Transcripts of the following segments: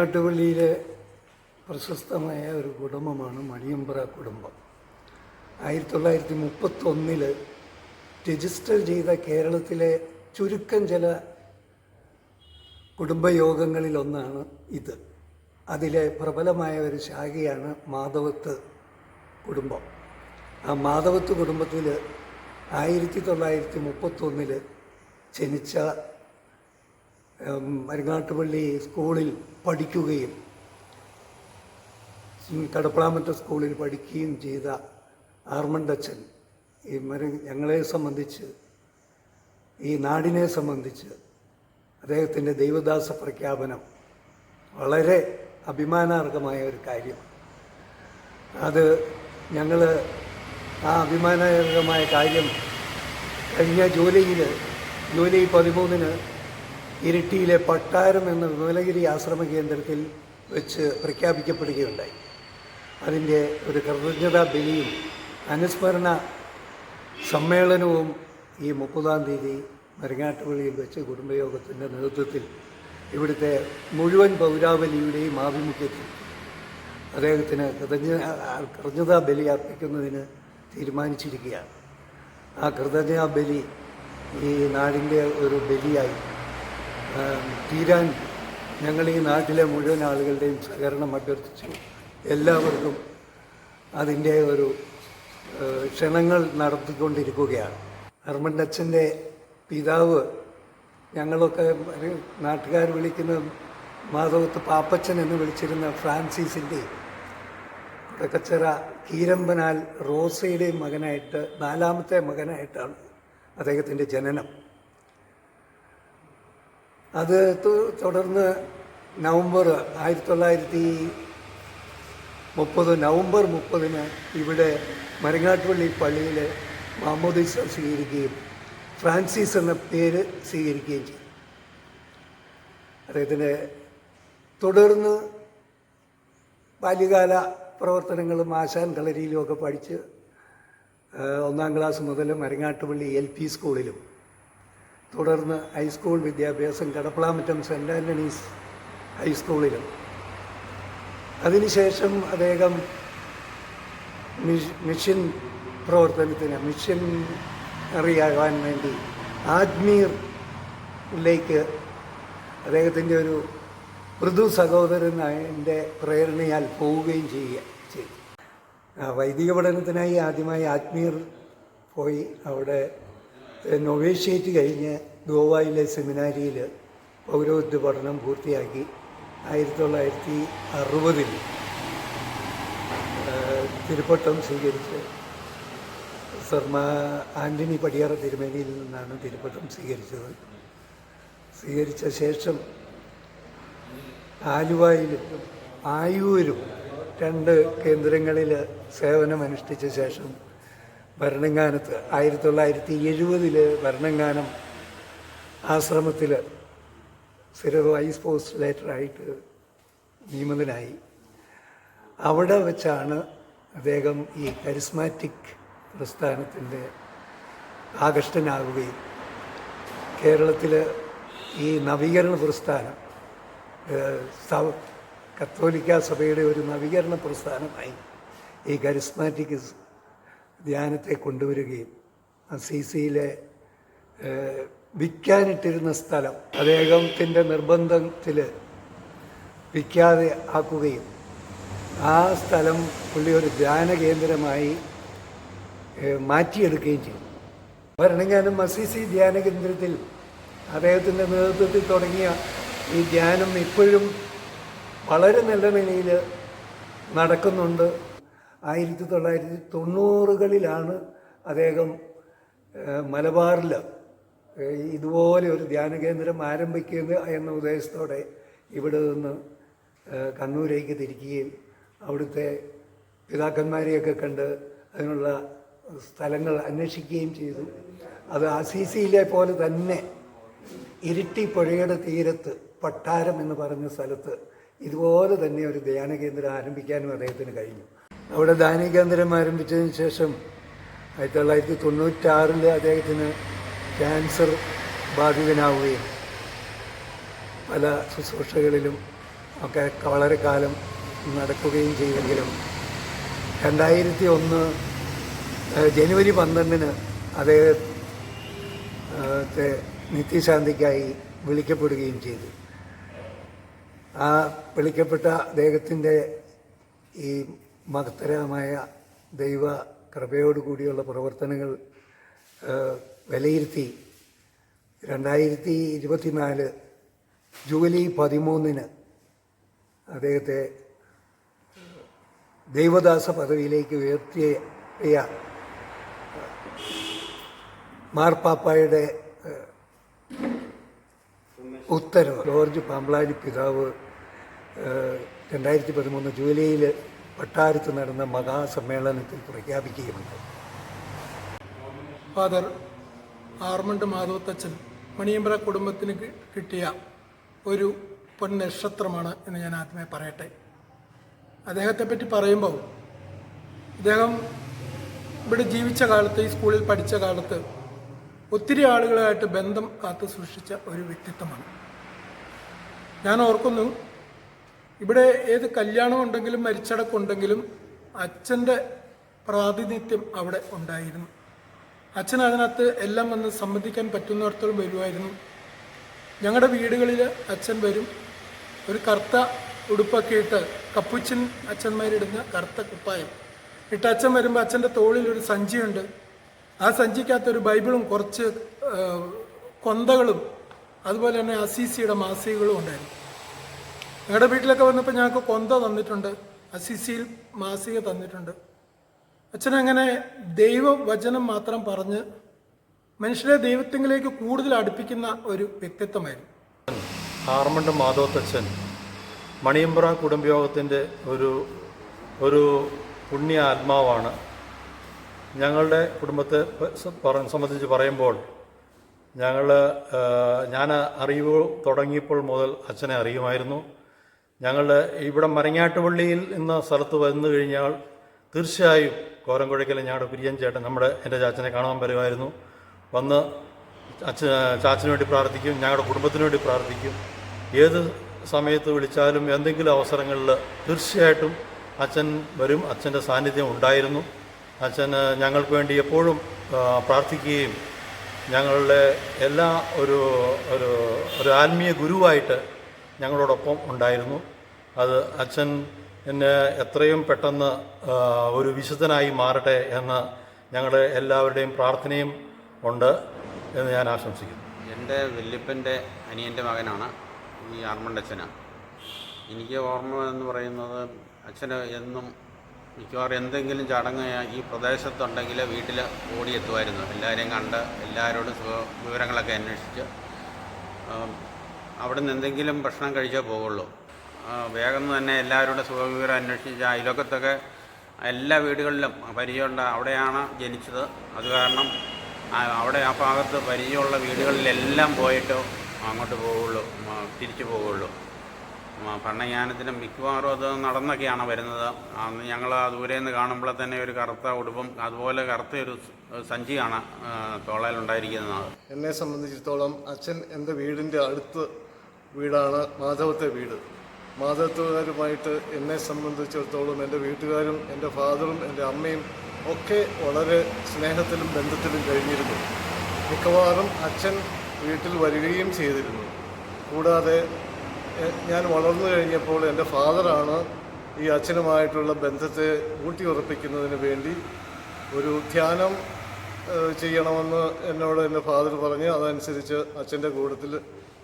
മരിങ്ങാട്ടുപള്ളിയിലെ പ്രശസ്തമായ ഒരു കുടുംബമാണ് മണിയമ്പ്ര കുടുംബം. ആയിരത്തി തൊള്ളായിരത്തി മുപ്പത്തൊന്നിൽ രജിസ്റ്റർ ചെയ്ത കേരളത്തിലെ ചുരുക്കം ചില കുടുംബയോഗങ്ങളിലൊന്നാണ് ഇത്. അതിലെ പ്രബലമായ ഒരു ശാഖയാണ് മാധവത്ത് കുടുംബം. ആ മാധവത്ത് കുടുംബത്തിൽ ആയിരത്തി തൊള്ളായിരത്തി മുപ്പത്തൊന്നിൽ ജനിച്ച മരുങ്ങാട്ടുപള്ളി സ്കൂളിൽ പഠിക്കുകയും കടപ്പളാമറ്റ സ്കൂളിൽ പഠിക്കുകയും ചെയ്ത ആർമണ്ടച്ചൻ ഈ മര ഞങ്ങളെ സംബന്ധിച്ച് ഈ നാടിനെ സംബന്ധിച്ച് അദ്ദേഹത്തിന്റെ ദൈവദാസ പ്രഖ്യാപനം വളരെ അഭിമാനാർഹമായ ഒരു കാര്യമാണ്. അത് ഞങ്ങൾ ആ അഭിമാനാർഹമായ കാര്യം കഴിഞ്ഞ ജൂലൈയിൽ ജൂലൈ പതിമൂന്നിന് ഇരിട്ടിയിലെ പട്ടാരം എന്ന വിമലഗിരി ആശ്രമ കേന്ദ്രത്തിൽ വെച്ച് പ്രഖ്യാപിക്കപ്പെടുകയുണ്ടായി. അതിന്റെ ഒരു കൃതജ്ഞതാ ബലിയും അനുസ്മരണ സമ്മേളനവും ഈ മുപ്പതാം തീയതി മരങ്ങാട്ടുപള്ളിയിൽ വെച്ച് കുടുംബയോഗത്തിന്റെ നേതൃത്വത്തിൽ ഇവിടുത്തെ മുഴുവൻ പൗരാവലിയുടെയും ആഭിമുഖ്യത്തിൽ അദ്ദേഹത്തിന് കൃതജ്ഞ കൃതജ്ഞതാ ബലി അർപ്പിക്കുന്നതിന് തീരുമാനിച്ചിരിക്കുകയാണ്. ആ കൃതജ്ഞതാ ബലി ഈ നാടിന്റെ ഒരു ബലിയായി തീരാൻ ഞങ്ങൾ ഈ നാട്ടിലെ മുഴുവൻ ആളുകളുടെയും സഹകരണം അഭ്യർത്ഥിച്ചു. എല്ലാവർക്കും അതിന്റെ ഒരു ക്ഷണങ്ങൾ നടത്തിക്കൊണ്ടിരിക്കുകയാണ്. ഹർമൻ അച്ഛന്റെ പിതാവ് ഞങ്ങളൊക്കെ നാട്ടുകാർ വിളിക്കുന്ന മാധവത്ത് പാപ്പച്ചൻ എന്ന് വിളിച്ചിരുന്ന ഫ്രാൻസിസിന്റെ തുടക്കച്ചിറ കീരമ്പനാൽ റോസയുടെ മകനായിട്ട് നാലാമത്തെ മകനായിട്ടാണ് അദ്ദേഹത്തിന്റെ ജനനം. അത് തുടർന്ന് നവംബർ ആയിരത്തി തൊള്ളായിരത്തി മുപ്പത് നവംബർ മുപ്പതിന് ഇവിടെ മരങ്ങാട്ടുപള്ളി പള്ളിയിൽ മാമോദിസ സ്വീകരിക്കുകയും ഫ്രാൻസിസ് എന്ന പേര് സ്വീകരിക്കുകയും ചെയ്തു. അദ്ദേഹത്തിന്റെ തുടർന്ന് ബാല്യകാല പ്രവർത്തനങ്ങളും ആശാൻ കളരിയിലുമൊക്കെ പഠിച്ച് ഒന്നാം ക്ലാസ് മുതൽ മരങ്ങാട്ടുപള്ളി എൽ പി സ്കൂളിലും തുടർന്ന് ഹൈസ്കൂൾ വിദ്യാഭ്യാസം കടപ്പളാമറ്റം സെന്റ് ആന്റണീസ് ഹൈസ്കൂളിലും. അതിനുശേഷം അദ്ദേഹം മിഷ്- മിഷൻ പ്രവർത്തനത്തിന് മിഷൻ അറിയാകാൻ വേണ്ടി ആജ്മീറിലേക്ക് അദ്ദേഹത്തിന്റെ ഒരു മൃദു സഹോദരന്റെ പ്രേരണയാൽ പോവുകയും ചെയ്യുക ചെയ്തു. വൈദിക പഠനത്തിനായി ആദ്യമായി ആജ്മീർ പോയി അവിടെ നൊവേഷ്യേറ്റ് കഴിഞ്ഞ് ഗോവയിലെ സെമിനാരിയിൽ പൗരോഹിത്യ പഠനം പൂർത്തിയാക്കി ആയിരത്തി തൊള്ളായിരത്തി അറുപതിൽ തിരുപ്പട്ടം സ്വീകരിച്ച് സർമ ആന്റണി പടിയാറ തിരുമേനിയിൽ നിന്നാണ് തിരുപ്പട്ടം സ്വീകരിച്ചത്. സ്വീകരിച്ച ശേഷം ആലുവയിലും ആയൂരും രണ്ട് കേന്ദ്രങ്ങളിൽ സേവനമനുഷ്ഠിച്ച ശേഷം ഭരണങ്ങാനത്ത് ആയിരത്തി തൊള്ളായിരത്തി എഴുപതിൽ ഭരണങ്ങാനം ആശ്രമത്തിൽ സ്ഥിര വൈസ് പോസ്റ്റലേറ്ററായിട്ട് നിയമിതനായി അവിടെ വെച്ചാണ് അദ്ദേഹം ഈ കരിസ്മാറ്റിക് പ്രസ്ഥാനത്തിന്റെ ആകർഷ്ടനാകുകയും കേരളത്തിൽ ഈ നവീകരണ പ്രസ്ഥാനം കത്തോലിക്ക സഭയുടെ ഒരു നവീകരണ പ്രസ്ഥാനമായി ഈ കരിസ്മാറ്റിക് ധ്യാനത്തെ കൊണ്ടുവരികയും അസീസിയിലെ സിയിലെ വിൽക്കാനിട്ടിരുന്ന സ്ഥലം അദ്ദേഹത്തിന്റെ നിർബന്ധത്തിൽ വിൽക്കാതെ ആക്കുകയും ആ സ്ഥലം പുള്ളി ഒരു ധ്യാന കേന്ദ്രമായി മാറ്റിയെടുക്കുകയും ചെയ്തു. ഭരണങ്ങാനം മസീസി ധ്യാന കേന്ദ്രത്തിൽ അദ്ദേഹത്തിന്റെ നേതൃത്വത്തിൽ തുടങ്ങിയ ഈ ധ്യാനം ഇപ്പോഴും വളരെ നല്ല നിലയിൽ നടക്കുന്നുണ്ട്. ആയിരത്തി തൊള്ളായിരത്തി തൊണ്ണൂറുകളിലാണ് അദ്ദേഹം മലബാറിൽ ഇതുപോലെ ഒരു ധ്യാന കേന്ദ്രം ആരംഭിക്കുന്നത് എന്ന ഉദ്ദേശത്തോടെ ഇവിടെ നിന്ന് കണ്ണൂരേക്ക് തിരിക്കുകയും അവിടുത്തെ പിതാക്കന്മാരെയൊക്കെ കണ്ട് അതിനുള്ള സ്ഥലങ്ങൾ അന്വേഷിക്കുകയും ചെയ്തു. അത് അസീസിയിലെ പോലെ തന്നെ ഇരിട്ടി പുഴയുടെ തീരത്ത് പട്ടാരം എന്ന് പറഞ്ഞ സ്ഥലത്ത് ഇതുപോലെ തന്നെ ഒരു ധ്യാന കേന്ദ്രം ആരംഭിക്കാനും അദ്ദേഹത്തിന് കഴിഞ്ഞു. അവിടെ ദാനികേന്ദ്രം കേന്ദ്രം ആരംഭിച്ചതിന് ശേഷം ആയിരത്തി തൊള്ളായിരത്തി തൊണ്ണൂറ്റാറിൽ അദ്ദേഹത്തിന് ക്യാൻസർ ബാധിതനാവുകയും പല ശുശ്രൂഷകളിലും ഒക്കെ വളരെ കാലം നടക്കുകയും ചെയ്തെങ്കിലും രണ്ടായിരത്തി ഒന്ന് ജനുവരി പന്ത്രണ്ടിന് അദ്ദേഹത്തെ നിത്യശാന്തിക്കായി വിളിക്കപ്പെടുകയും ചെയ്തു. ആ വിളിക്കപ്പെട്ട അദ്ദേഹത്തിന്റെ ഈ മഹത്തരമായ ദൈവ കൃപയോടുകൂടിയുള്ള പ്രവർത്തനങ്ങൾ വിലയിരുത്തി രണ്ടായിരത്തി ഇരുപത്തിനാല് ജൂലൈ പതിമൂന്നിന് അദ്ദേഹത്തെ ദൈവദാസ പദവിയിലേക്ക് ഉയർത്തിയ മാർപ്പാപ്പായുടെ ഉത്തരവ് ജോർജ് പാമ്പ്ലാനി പിതാവ് രണ്ടായിരത്തി പതിമൂന്ന് ജൂലൈയിൽ വട്ടാരത്ത് നടന്ന മഹാസമ്മേളനത്തിൽ പ്രഖ്യാപിക്കുകയുണ്ട് ഫാദർ ആർമണ്ട് മാധവത്തച്ഛൻ മണിയമ്പ്ര കുടുംബത്തിന് കിട്ടിയ ഒരു പൊൻ നക്ഷത്രമാണ് എന്ന് ഞാൻ ആദ്യമേ പറയട്ടെ. അദ്ദേഹത്തെ പറ്റി പറയുമ്പോൾ അദ്ദേഹം ഇവിടെ ജീവിച്ച കാലത്ത് ഈ സ്കൂളിൽ പഠിച്ച കാലത്ത് ഒത്തിരി ആളുകളായിട്ട് ബന്ധം കാത്തു സൂക്ഷിച്ച ഒരു വ്യക്തിത്വമാണ്. ഞാൻ ഓർക്കുന്നു ഇവിടെ ഏത് കല്യാണം ഉണ്ടെങ്കിലും മരിച്ചടക്കുണ്ടെങ്കിലും അച്ഛന്റെ പ്രാതിനിധ്യം അവിടെ ഉണ്ടായിരുന്നു. അച്ഛൻ അതിനകത്ത് എല്ലാം വന്ന് സംബന്ധിക്കാൻ പറ്റുന്നിടത്തോളം വരുമായിരുന്നു. ഞങ്ങളുടെ വീടുകളിൽ അച്ഛൻ വരും. ഒരു കറുത്ത ഉടുപ്പൊക്കെ ഇട്ട് കപ്പുച്ചൻ അച്ഛന്മാരിടുന്ന കറുത്ത കുപ്പായം. ഇട്ട് അച്ഛൻ വരുമ്പോൾ അച്ഛന്റെ തോളിൽ ഒരു സഞ്ചിയുണ്ട്. ആ സഞ്ചിക്കകത്ത് ഒരു ബൈബിളും കുറച്ച് കൊന്തകളും അതുപോലെ തന്നെ അസീസിയുടെ മാസികകളും ഉണ്ടായിരുന്നു. ഞങ്ങളുടെ വീട്ടിലൊക്കെ വന്നപ്പോൾ ഞങ്ങൾക്ക് കൊന്ത തന്നിട്ടുണ്ട്. അസിസിയിൽ മാസിക തന്നിട്ടുണ്ട്. അച്ഛനങ്ങനെ ദൈവവചനം മാത്രം പറഞ്ഞ് മനുഷ്യരെ ദൈവത്തിങ്കിലേക്ക് കൂടുതൽ അടുപ്പിക്കുന്ന ഒരു വ്യക്തിത്വമായിരുന്നു. ആർമണ്ട് മാധവത്തച്ഛൻ മണിയമ്പ്ര കുടുംബയോഗത്തിന്റെ ഒരു ഒരു പുണ്യ ആത്മാവാണ്. ഞങ്ങളുടെ കുടുംബത്തെ സംബന്ധിച്ച് പറയുമ്പോൾ ഞങ്ങൾ ഞാൻ അറിവ് തുടങ്ങിയപ്പോൾ മുതൽ അച്ഛനെ അറിയുമായിരുന്നു. ഞങ്ങൾ ഇവിടെ മരങ്ങാട്ടുപള്ളിയിൽ എന്ന സ്ഥലത്ത് വന്നു കഴിഞ്ഞാൽ തീർച്ചയായും കോരംകുഴയ്ക്കൽ ഞങ്ങളുടെ പിരിയൻ ചേട്ടൻ നമ്മുടെ എന്റെ ചാച്ചനെ കാണാൻ വരുമായിരുന്നു. വന്ന് അച്ഛ ചാച്ചന് വേണ്ടി പ്രാർത്ഥിക്കും ഞങ്ങളുടെ കുടുംബത്തിന് വേണ്ടി പ്രാർത്ഥിക്കും. ഏത് സമയത്ത് വിളിച്ചാലും എന്തെങ്കിലും അവസരങ്ങളിൽ തീർച്ചയായിട്ടും അച്ഛൻ വരും അച്ഛന്റെ സാന്നിധ്യം ഉണ്ടായിരുന്നു. അച്ഛൻ ഞങ്ങൾക്ക് വേണ്ടി എപ്പോഴും പ്രാർത്ഥിക്കുകയും ഞങ്ങളുടെ എല്ലാ ഒരു ഒരു ഒരു ആത്മീയ ഗുരുവായിട്ട് ഞങ്ങളോടൊപ്പം ഉണ്ടായിരുന്നു. അത് അച്ഛൻ എന്നെ എത്രയും പെട്ടെന്ന് ഒരു വിശുദ്ധനായി മാറട്ടെ എന്ന് ഞങ്ങളുടെ എല്ലാവരുടെയും പ്രാർത്ഥനയും ഉണ്ട് എന്ന് ഞാൻ ആശംസിക്കുന്നു. എന്റെ വല്യപ്പന്റെ അനിയന്റെ മകനാണ് ഈ ആർമണ്ടച്ഛന് എനിക്ക് ഓർമ്മ എന്ന് പറയുന്നത് അച്ഛന് എന്നും മിക്കവാറും എന്തെങ്കിലും ചടങ്ങ് ഈ പ്രദേശത്തുണ്ടെങ്കിൽ വീട്ടിൽ ഓടിയെത്തുമായിരുന്നു. എല്ലാവരെയും കണ്ട് എല്ലാവരോടും വിവരങ്ങളൊക്കെ അന്വേഷിച്ച് അവിടെ എന്തെങ്കിലും ഭക്ഷണം കഴിച്ചേ പോവുള്ളൂ. വേഗം തന്നെ എല്ലാവരുടെ സുഖവിവരം അന്വേഷിച്ച് അയലോക്കത്തൊക്കെ എല്ലാ വീടുകളിലും പരിചയമുണ്ട്. അവിടെയാണ് ജനിച്ചത്. അത് കാരണം അവിടെ ആ ഭാഗത്ത് പരിചയമുള്ള വീടുകളിലെല്ലാം പോയിട്ട് അങ്ങോട്ട് പോവുള്ളൂ തിരിച്ചു പോവുള്ളൂ. ഭരണജ്ഞാനത്തിന് മിക്കവാറും അത് നടന്നൊക്കെയാണ് വരുന്നത്. അന്ന് ഞങ്ങൾ ദൂരെ നിന്ന് കാണുമ്പോൾ തന്നെ ഒരു കറുത്ത ഉടുപ്പും അതുപോലെ കറുത്ത ഒരു സഞ്ചിയാണ് തോളയിലുണ്ടായിരിക്കുന്നത് എന്നെ സംബന്ധിച്ചിടത്തോളം അച്ഛൻ എന്റെ വീടിന്റെ അടുത്ത് വീടാണ് മാധവത്തെ വീട്. മാധവത്തുകാരുമായിട്ട് എന്നെ സംബന്ധിച്ചിടത്തോളം എന്റെ വീട്ടുകാരും എന്റെ ഫാദറും എന്റെ അമ്മയും ഒക്കെ വളരെ സ്നേഹത്തിലും ബന്ധത്തിലും കഴിഞ്ഞിരുന്നു. മിക്കവാറും അച്ഛൻ വീട്ടിൽ വരികയും ചെയ്തിരുന്നു. കൂടാതെ ഞാൻ വളർന്നു കഴിഞ്ഞപ്പോൾ എന്റെ ഫാദറാണ് ഈ അച്ഛനുമായിട്ടുള്ള ബന്ധത്തെ ഊട്ടിയുറപ്പിക്കുന്നതിന് വേണ്ടി ഒരു ധ്യാനം ചെയ്യണമെന്ന് എന്നോട് എന്റെ ഫാദർ പറഞ്ഞ്. അതനുസരിച്ച് അച്ഛന്റെ കൂട്ടത്തിൽ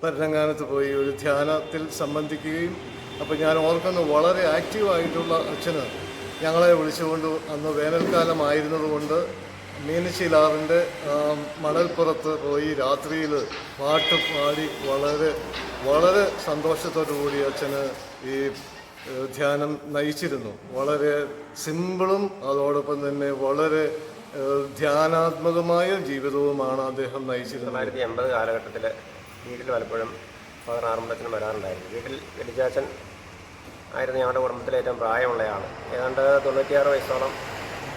പരനങ്ങാനത്ത് പോയി ഒരു ധ്യാനത്തിൽ സംബന്ധിക്കുകയും അപ്പോൾ ഞാൻ ഓർക്കുന്നു വളരെ ആക്റ്റീവായിട്ടുള്ള അച്ഛന് ഞങ്ങളെ വിളിച്ചുകൊണ്ട് അന്ന് വേനൽക്കാലമായിരുന്നതുകൊണ്ട് മീനശിലാറിന്റെ മണൽപ്പുറത്ത് പോയി രാത്രിയിൽ പാട്ട് പാടി വളരെ വളരെ സന്തോഷത്തോടു കൂടി അച്ഛന് ഈ ധ്യാനം നയിച്ചിരുന്നു. വളരെ സിമ്പിളും അതോടൊപ്പം തന്നെ വളരെ ധ്യാനാത്മകമായ ജീവിതവുമാണ് അദ്ദേഹം നയിച്ചിരുന്നത്. തൊള്ളായിരത്തി എൺപത് കാലഘട്ടത്തിൽ വീട്ടിൽ പലപ്പോഴും ഫാദർ ആറമ്പലത്തിന് വരാറുണ്ടായിരുന്നു. വീട്ടിൽ വെലിച്ചാച്ചൻ ആയിരുന്നു ഞങ്ങളുടെ കുടുംബത്തിലെ ഏറ്റവും പ്രായമുള്ളയാൾ ഏതാണ്ട് തൊണ്ണൂറ്റിയാറ് വയസ്സോളം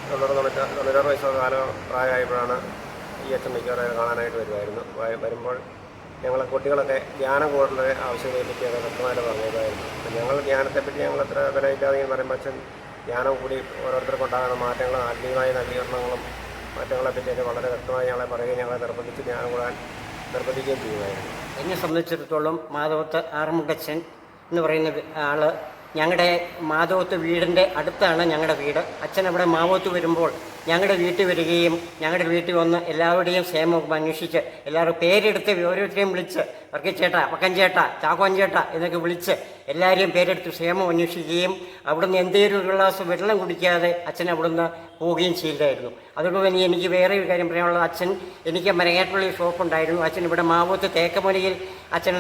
തൊണ്ണൂറ് തൊണ്ണൂറ്റ തൊണ്ണൂറ്റാറ് വയസ്സോളം കാലം പ്രായമായപ്പോഴാണ് ഈ അച്ഛൻ മിക്കവാറും കാണാനായിട്ട് വരുമായിരുന്നു. വരുമ്പോൾ ഞങ്ങളെ കുട്ടികളൊക്കെ ധ്യാനം കൂടുന്ന ആവശ്യങ്ങളെ അത് വ്യക്തമായിട്ട് പറഞ്ഞതായിരുന്നു അപ്പം ഞങ്ങൾ ധ്യാനത്തെപ്പറ്റി ഞങ്ങൾ അത്ര വിലയില്ലാതെ പറയുമ്പോൾ അച്ഛൻ ധ്യാനം കൂടി ഓരോരുത്തർക്കും ഉണ്ടാകുന്ന മാറ്റങ്ങളും ആത്മീയമായ നവീകരണങ്ങളും മാറ്റങ്ങളെ പറ്റിയൊക്കെ വളരെ വ്യക്തമായി ഞങ്ങളെ പറയുകയും ഞങ്ങളെ നിർബന്ധിച്ച് ധ്യാനം കൂടാൻ നിർബന്ധിക്കുകയും ചെയ്യുമായിരുന്നു എന്നെ സംബന്ധിച്ചിടത്തോളം മാധവത്ത് ആറുമുഖച്ചൻ എന്ന് പറയുന്ന ആൾ ഞങ്ങളുടെ മാധവത്ത് വീടിന്റെ അടുത്താണ് ഞങ്ങളുടെ വീട്. അച്ഛൻ അവിടെ മാവോത്ത് വരുമ്പോൾ ഞങ്ങളുടെ വീട്ടിൽ വരികയും ഞങ്ങളുടെ വീട്ടിൽ വന്ന് എല്ലാവരുടെയും ക്ഷേമം അന്വേഷിച്ച് എല്ലാവരും പേരെടുത്ത് ഓരോരുത്തരെയും വിളിച്ച് വർക്കിച്ചേട്ടാ പക്കൻ ചേട്ടാ ചാക്കോൻ ചേട്ടാ എന്നൊക്കെ വിളിച്ച് എല്ലാവരെയും പേരെടുത്ത് ക്ഷേമം അന്വേഷിക്കുകയും അവിടുന്ന് എന്തേലും ഒരു ഗ്ലാസ് വെള്ളം കുടിക്കാതെ അച്ഛൻ അവിടുന്ന് പോവുകയും ചെയ്തായിരുന്നു. അതുകൊണ്ട് തന്നെ എനിക്ക് വേറെ ഒരു കാര്യം പറയാനുള്ളത് അച്ഛൻ എനിക്ക് മരങ്ങാറ്റുള്ള ഷോപ്പ് ഉണ്ടായിരുന്നു. അച്ഛൻ ഇവിടെ മാവൂത്ത് തേക്കമലയിൽ അച്ഛൻ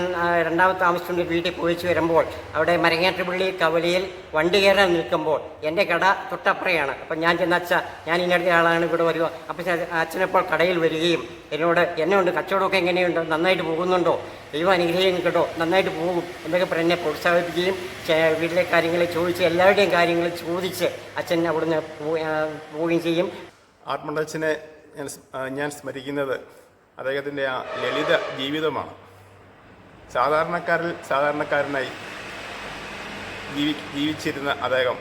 രണ്ടാമത്തെ താമസിച്ചുകൊണ്ട് വീട്ടിൽ പോയിച്ച് വരുമ്പോൾ അവിടെ മരങ്ങാട്ടുപള്ളി കവലയിൽ വണ്ടി കയറാൻ നിൽക്കുമ്പോൾ എന്റെ കട തൊട്ടപ്പുറയാണ്. അപ്പം ഞാൻ ചെന്ന അച്ഛ ഞാൻ ഇന്നടുത്ത ആളാണ് ഇവിടെ വരിക അപ്പം അച്ഛനപ്പോൾ കടയിൽ വരികയും എന്നോട് എന്നെ ഉണ്ട് കച്ചവടമൊക്കെ എങ്ങനെയുണ്ട്? നന്നായിട്ട് പോകുന്നുണ്ടോ? ദൈവം അനുഗ്രഹിക്കും കേട്ടോ. നന്നായിട്ട് പോകും. എന്നൊക്കെ പറഞ്ഞെ പ്രോത്സാഹിപ്പിക്കുകയും വീട്ടിലെ കാര്യങ്ങൾ ചോദിച്ച് എല്ലാവരുടെയും കാര്യങ്ങൾ ചോദിച്ച് അച്ഛൻ അവിടുന്ന് പോവുകയും ചെയ്യും. ആത്മണ്ടച്ചനെ ഞാൻ സ്- ആ, ഞാൻ സ്മരിക്കുന്നത് അദ്ദേഹത്തിന്റെ ആ ലളിത ജീവിതമാണ്. സാധാരണക്കാരിൽ സാധാരണക്കാരനായി ജീവി ജീവിച്ചിരുന്ന അദ്ദേഹം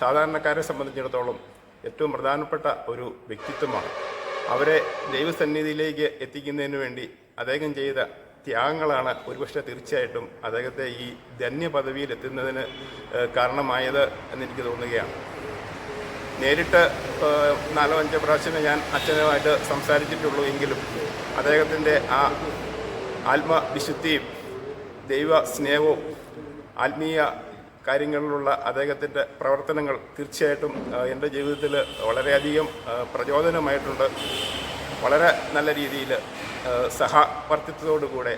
സാധാരണക്കാരെ സംബന്ധിച്ചിടത്തോളം ഏറ്റവും പ്രധാനപ്പെട്ട ഒരു വ്യക്തിത്വമാണ്. അവരെ ദൈവസന്നിധിയിലേക്ക് എത്തിക്കുന്നതിന് വേണ്ടി അദ്ദേഹം ചെയ്ത ത്യാഗങ്ങളാണ് ഒരുപക്ഷെ തീർച്ചയായിട്ടും അദ്ദേഹത്തെ ഈ ധന്യ പദവിയിൽ എത്തുന്നതിന് കാരണമായത് എന്നെനിക്ക് തോന്നുകയാണ്. നേരിട്ട് നാലോ അഞ്ചോ പ്രാവശ്യമേ ഞാൻ അച്ഛനുമായിട്ട് സംസാരിച്ചിട്ടുള്ളൂ എങ്കിലും അദ്ദേഹത്തിന്റെ ആ ആത്മവിശുദ്ധിയും ദൈവ സ്നേഹവും ആത്മീയ കാര്യങ്ങളിലുള്ള അദ്ദേഹത്തിന്റെ പ്രവർത്തനങ്ങൾ തീർച്ചയായിട്ടും എന്റെ ജീവിതത്തിൽ വളരെയധികം പ്രചോദനമായിട്ടുണ്ട്. വളരെ നല്ല രീതിയിൽ സഹവർത്തിത്വത്തോടുകൂടെ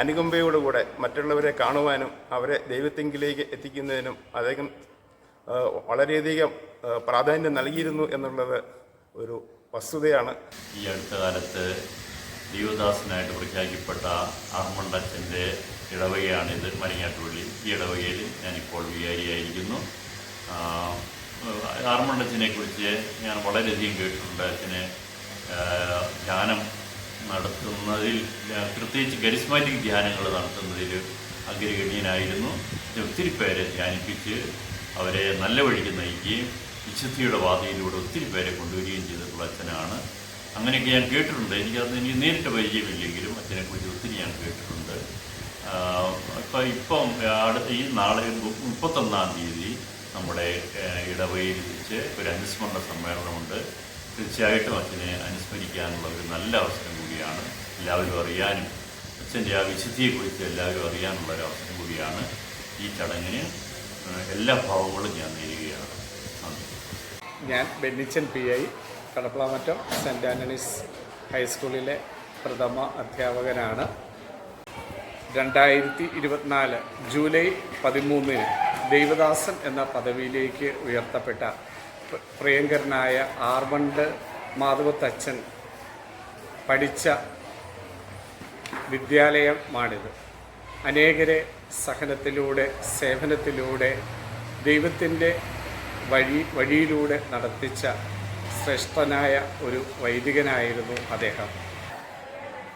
അനുകമ്പയോടുകൂടെ മറ്റുള്ളവരെ കാണുവാനും അവരെ ദൈവത്തെങ്കിലേക്ക് എത്തിക്കുന്നതിനും അദ്ദേഹം വളരെയധികം പ്രാധാന്യം നൽകിയിരുന്നു എന്നുള്ളത് ഒരു വസ്തുതയാണ്. ഈ അടുത്ത കാലത്ത് ദൈവദാസനായിട്ട് പ്രഖ്യാപിക്കപ്പെട്ട അഹമ്മണ്ടച്ചന്റെ ഇടവകയാണിത് മരിങ്ങാട്ടുപള്ളി ഈ ഇടവകയിൽ ഞാനിപ്പോൾ വികാരിയായിരിക്കുന്നു. ആർമണ്ടച്ചനെ കുറിച്ച് ഞാൻ വളരെയധികം കേട്ടിട്ടുണ്ട്. അച്ഛനെ ധ്യാനം നടത്തുന്നതിൽ പ്രത്യേകിച്ച് കരിസ്മാറ്റിക് ധ്യാനങ്ങൾ നടത്തുന്നതിൽ അഗ്രഗണ്യനായിരുന്നു. ഒത്തിരി പേരെ ധ്യാനിപ്പിച്ച് അവരെ നല്ല വഴിക്ക് നയിക്കുകയും വിശുദ്ധിയുടെ വാതിയിലൂടെ ഒത്തിരി പേരെ കൊണ്ടുവരികയും ചെയ്തിട്ടുള്ള അച്ഛനാണ്. അങ്ങനെയൊക്കെ ഞാൻ കേട്ടിട്ടുണ്ട്. എനിക്കത് എനിക്ക് നേരിട്ട് പരിചയമില്ലെങ്കിലും അച്ഛനെക്കുറിച്ച് ഒത്തിരി ഞാൻ കേട്ടിട്ടുണ്ട്. ഇപ്പം ഇപ്പം അടുത്ത ഈ നാളെ മുപ്പത്തൊന്നാം തീയതി നമ്മുടെ ഇടവയിൽ വെച്ച് ഒരു അനുസ്മരണ സമ്മേളനമുണ്ട്. തീർച്ചയായിട്ടും അച്ഛനെ അനുസ്മരിക്കാനുള്ള ഒരു നല്ല അവസരം കൂടിയാണ്. എല്ലാവരും അറിയാനും അച്ഛന്റെ ആ വിശുദ്ധിയെക്കുറിച്ച് എല്ലാവരും അറിയാനുള്ള ഒരു അവസരം കൂടിയാണ് ഈ ചടങ്ങിന് എല്ലാ ഭാവങ്ങളും ഞാൻ നേരുകയാണ്. ഞാൻ Bennichan P I Kadappalamattam saint Antony's ഹൈസ്കൂളിലെ പ്രഥമ അധ്യാപകനാണ്. രണ്ടായിരത്തി ഇരുപത്തിനാല് ജൂലൈ പതിമൂന്നിന് ദൈവദാസൻ എന്ന പദവിയിലേക്ക് ഉയർത്തപ്പെട്ട പ്ര- പ്രിയങ്കരനായ ആർമണ്ട് മാധവത്തച്ഛൻ പഠിച്ച വിദ്യാലയമാണിത്. അനേകരെ സഹനത്തിലൂടെ സേവനത്തിലൂടെ ദൈവത്തിന്റെ വഴി വഴിയിലൂടെ നടത്തിച്ച ശ്രേഷ്ഠനായ ഒരു വൈദികനായിരുന്നു അദ്ദേഹം.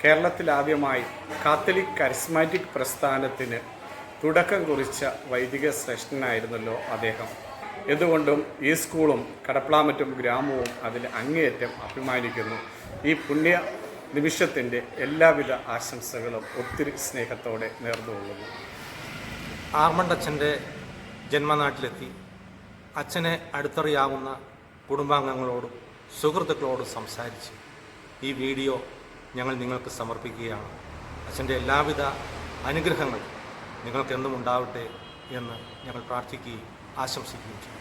കേരളത്തിലാദ്യമായി കാത്തലിക് കരിസ്മാറ്റിക് പ്രസ്ഥാനത്തിന് തുടക്കം കുറിച്ച വൈദിക ശ്രേഷ്ഠനായിരുന്നല്ലോ അദ്ദേഹം. എന്തുകൊണ്ടും ഈ സ്കൂളും കടപ്ലാമറ്റും ഗ്രാമവും അതിൽ അങ്ങേയറ്റം അഭിമാനിക്കുന്നു. ഈ പുണ്യ നിമിഷത്തിന്റെ എല്ലാവിധ ആശംസകളും ഒത്തിരി സ്നേഹത്തോടെ നേർന്നുകൊള്ളുന്നു. ആർമണ്ടച്ഛന്റെ ജന്മനാട്ടിലെത്തി. അച്ഛനെ അടുത്തറിയാവുന്ന കുടുംബാംഗങ്ങളോടും സുഹൃത്തുക്കളോടും സംസാരിച്ച് ഈ വീഡിയോ ഞങ്ങൾ നിങ്ങൾക്ക് സമർപ്പിക്കുകയാണ്. അച്ഛന്റെ എല്ലാവിധ അനുഗ്രഹങ്ങളും നിങ്ങൾക്കെന്നും ഉണ്ടാവട്ടെ എന്ന് ഞങ്ങൾ പ്രാർത്ഥിക്കുകയും ആശംസിക്കുകയും ചെയ്യും.